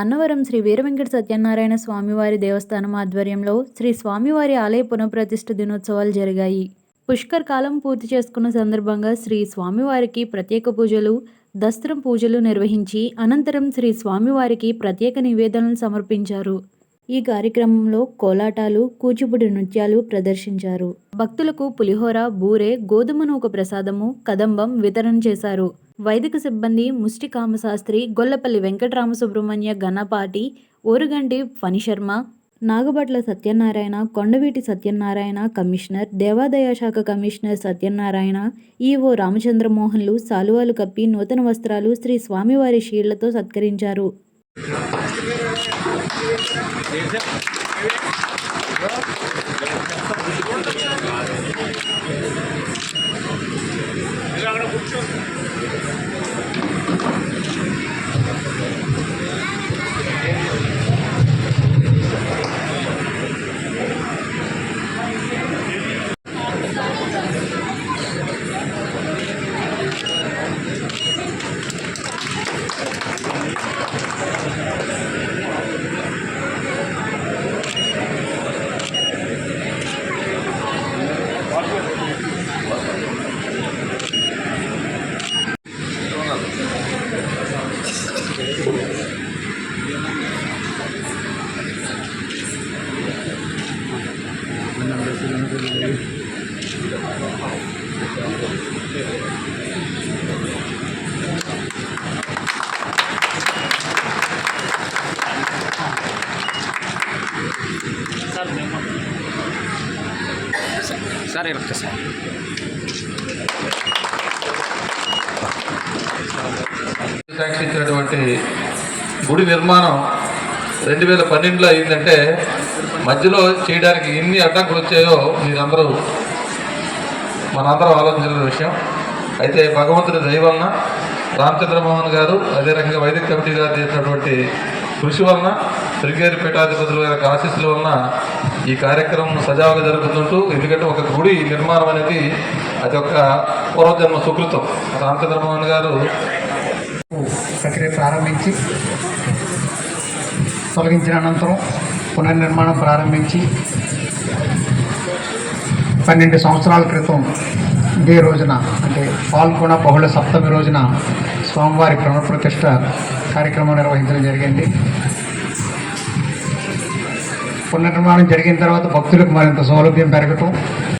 అన్నవరం శ్రీ వీరవెంకట సత్యనారాయణ స్వామివారి దేవస్థానం ఆధ్వర్యంలో శ్రీ స్వామివారి ఆలయ పునఃప్రతిష్ఠ దినోత్సవాలు జరిగాయి. పుష్కర్ కాలం పూర్తి చేసుకున్న సందర్భంగా శ్రీ స్వామివారికి ప్రత్యేక పూజలు దస్త్రం పూజలు నిర్వహించి అనంతరం శ్రీ స్వామివారికి ప్రత్యేక నివేదనలు సమర్పించారు. ఈ కార్యక్రమంలో కోలాటాలు కూచిపూడి నృత్యాలు ప్రదర్శించారు. భక్తులకు పులిహోర బూరె గోధుమ నూక ప్రసాదము కదంబం వితరణ చేశారు. వైదిక సిబ్బంది ముష్టి కామశాస్త్రి గొల్లపల్లి వెంకటరామ సుబ్రహ్మణ్య గణపాటి ఓరుగంటి ఫణిశర్మ నాగభట్ల సత్యనారాయణ కొండవీటి సత్యనారాయణ కమిషనర్ దేవాదాయ శాఖ కమిషనర్ సత్యనారాయణ ఈవో రామచంద్రమోహన్లు సాలువాలు కప్పి నూతన వస్త్రాలు శ్రీ స్వామివారి షీళ్ళతో సత్కరించారు. Thank you. సార్ ఇలా సార్. శాంక్షన్ గుడి నిర్మాణం రెండు వేల పన్నెండులో అయిందంటే మధ్యలో చేయడానికి ఎన్ని అడ్డంకులు వచ్చాయో మీరందరూ మనందరం ఆలోచించిన విషయం. అయితే భగవంతుడి దయ వలన రామచంద్రమోహన్ గారు అదే రకంగా వైదిక కమిటీ గారు చేసినటువంటి కృషి వలన శృంగేరి పీఠాధిపతుల గారి ఆశీస్సుల వలన ఈ కార్యక్రమం సజావుగా జరుగుతుంటూ ఎందుకంటే ఒక గుడి నిర్మాణం అనేది అది ఒక పూర్వజన్మ సుకృతం. రామచంద్రమోహన్ గారు ప్రక్రియ ప్రారంభించి తొలగించిన అనంతరం పునర్నిర్మాణం ప్రారంభించి పన్నెండు సంవత్సరాల క్రితం ఇదే రోజున అంటే పాల్గొన బహుళ సప్తమి రోజున స్వామివారి ప్రతిష్ట కార్యక్రమం నిర్వహించడం జరిగింది. పునర్నిర్మాణం జరిగిన తర్వాత భక్తులకు మరింత సౌలభ్యం పెరగటం